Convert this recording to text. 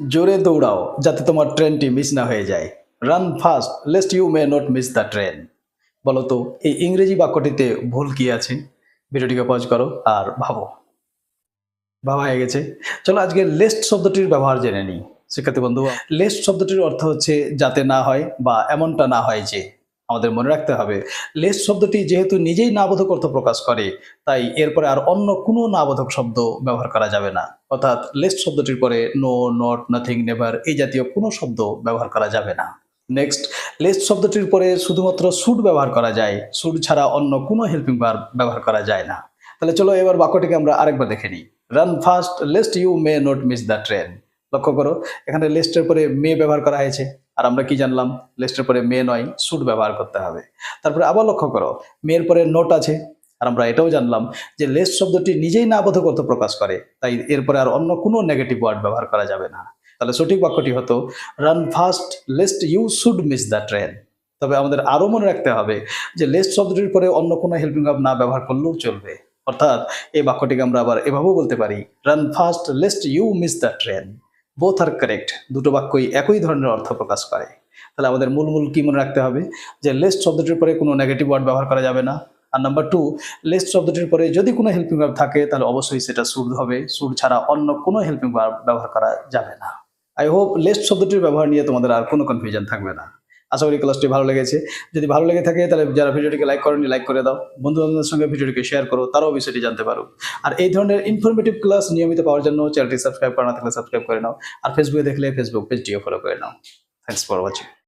জোরে দৌড়াও যাতে তোমার ট্রেনটি মিস না হয়ে যায়। Run fast lest you may not miss the train বলো তো, এই ইংরেজি বাক্যটিতে ভুল কি আছে? ভিডিওটিকে পজ করো আর ভাবো। ভাবা হয়ে গেছে। চলো আজকে লেস্ট শব্দটির ব্যবহার জেনে নিই। শিক্ষার্থী বন্ধু লেস্ট শব্দটির অর্থ হচ্ছে যাতে না হয় বা এমনটা না হয় যে। আমাদের মনে রাখতে হবে। লেস শব্দটি যেহেতু নিজেই নাবোধক অর্থ প্রকাশ করে, তাই এরপরে আর অন্য কোনো নাবোধক শব্দ ব্যবহার করা যাবে না। অর্থাৎ লেস শব্দটির পরে নো, নট, নাথিং, নেভার এই জাতীয় কোনো শব্দ ব্যবহার করা যাবে না। নেক্সট, লেস শব্দটির পরে শুধুমাত্র সুড ব্যবহার করা যায়। সুড ছাড়া অন্য কোনো হেল্পিং ভার্ব ব্যবহার করা যায় না। তাহলে চলো এবার বাক্যটিকে আমরা আরেকবার দেখে নিই। Run fast, lest you may not miss the train. লক্ষ্য করো, এখানে লেস্টের পরে মে ব্যবহার করা হয়েছে। আর আমরা কি জানলাম? লেস্টের পরে মে নয় সুট ব্যবহার করতে হবে। তারপরে আবার লক্ষ্য করো, মেয়ের পরে নোট আছে। আর আমরা এটাও জানলাম যে লেস্ট শব্দটি নিজেই না অর্থ প্রকাশ করে, তাই এরপরে আর অন্য কোনো নেগেটিভ ওয়ার্ড ব্যবহার করা যাবে না। তাহলে সঠিক বাক্যটি হতো run fast lest you should miss the train তবে আমাদের আরও মনে রাখতে হবে যে লেস্ট শব্দটির পরে অন্য কোনো হেল্পিং ভাব না ব্যবহার করলেও চলবে। অর্থাৎ এই বাক্যটিকে আমরা আবার এভাবেও বলতে পারি run fast lest you miss the train both are correct দুটো বাক্যই একই ধরনের অর্থ প্রকাশ করে। তাহলে আমাদের মূল মূল কি মনে রাখতে হবে? যে লেস্ট শব্দটির পরে কোনো নেগেটিভ ওয়ার্ড ব্যবহার করা যাবে না। আর নাম্বার টু লেস্ট শব্দটির পরে যদি কোনো হেল্পিং ভার্ব থাকে, তাহলে অবশ্যই সেটা সুর হবে। সুর ছাড়া অন্য কোনো হেল্পিং ভার্ব ব্যবহার করা যাবে না। আই হোপ লেস্ট শব্দটির ব্যবহার নিয়ে তোমাদের আর কোনো কনফিউশন থাকবে না। আশা করি ক্লাসটি ভালো লেগেছে। যদি ভালো লেগে থাকে, তাহলে যারা ভিডিওটিকে লাইক করেনি লাইক করে দাও। বন্ধু বান্ধবদের সঙ্গে ভিডিওটিকে শেয়ার করো, তারাও বিষয়টি জানতে পারো আর এই ধরনের ইনফরমেটিভ ক্লাস নিয়মিত পাওয়ার জন্য চ্যানেলটি সাবস্ক্রাইব করা না থাকলে সাবস্ক্রাইব করে নাও। আর ফেসবুকে দেখলে ফেসবুক পেজটিও ফলো করে নাও। Thanks for watching